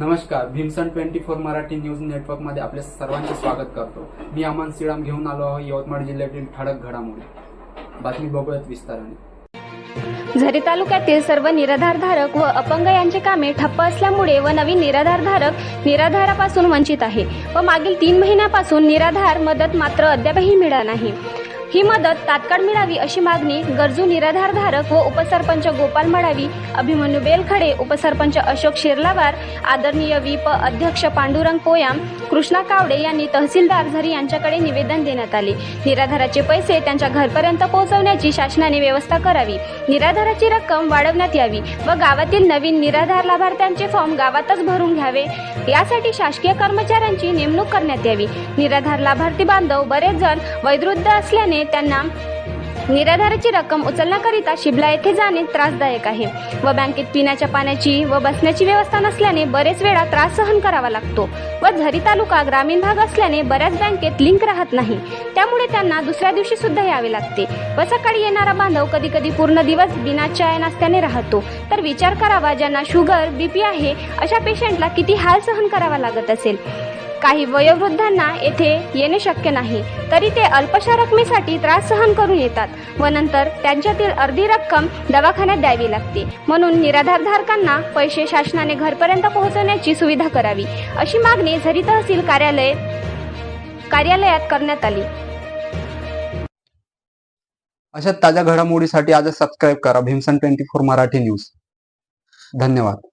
नमस्कार Bhimsan twenty four Marathi news नेटवर्कमध्ये आपले सर्वांचे स्वागत करतो. मी अमन सिडाम घेऊन आलो आहे यवतमाळ जिल्ह्यातील ठळक घडामोडी. बातमी बघूयात विस्ताराने. झरी तालुक्यातील सर्व निराधारधारक व अपंग यांची कामे ठप्प असल्यामुळे व नवीन निराधारधारक निराधारापासून वंचित आहे व मागील तीन महिन्यापासून निराधार मदत मात्र अद्यापही मिळाला नाही. ही मदत तात्काळ मिळावी अशी मागणी गरजू निराधारधारक व उपसरपंच गोपाल मडावी अभिमन्यू बेलखडे उपसरपंच अशोक शिरलावार आदरणीय विप अध्यक्ष पांडुरंग पोयाम कृष्णा कावडे यांनी तहसीलदार झरी यांच्याकडे निवेदन देण्यात आले. निराधाराचे पैसे त्यांच्या घरपर्यंत पोहोचवण्याची शासनाने व्यवस्था करावी. निराधाराची रक्कम वाढवण्यात यावी व गावातील नवीन निराधार लाभार्थ्यांचे फॉर्म गावातच भरून घ्यावे. यासाठी शासकीय कर्मचाऱ्यांची नेमणूक करण्यात यावी. निराधार लाभार्थी बांधव बरेच जण वैदृद्ध असल्याने त्यांना निराधाराची रक्कम उचलण्याकरिता शिबला येथे जाणे त्रासदायक आहे. व बँकेत पिण्याच्या पाण्याची व बसण्याची व्यवस्था नसल्याने बरेच वेळा त्रास सहन करावा लागतो व झरी तालुका ग्रामीण भाग असल्याने बऱ्याच बँकेत लिंक राहत नाही. त्यामुळे त्यांना दुसऱ्या दिवशी सुद्धा यावे लागते व सकाळी येणारा बांधव कधी कधी पूर्ण दिवस बिना चाय नास्त्याने राहतो. तर विचार करावा ज्यांना शुगर बीपी आहे अशा पेशंटला किती हाल सहन करावा लागत असेल. काही वयोवृद्धांना येथे येणे शक्य नाही. तरी ते अल्पशा रकमेसाठी त्रास सहन करून येतात व नंतर त्यांच्यातील अर्धी रक्कम दवाखान्यात द्यावी लागते. म्हणून निराधारधारकांना पैसे शासनाने घरपर्यंत पोहोचवण्याची सुविधा करावी अशी मागणी झरी तहसील कार्यालय कार्यालयात करण्यात आली. अशा ताज्या घडामोडीसाठी आज सबस्क्राईब करा. Bhimsan twenty four Marathi news धन्यवाद.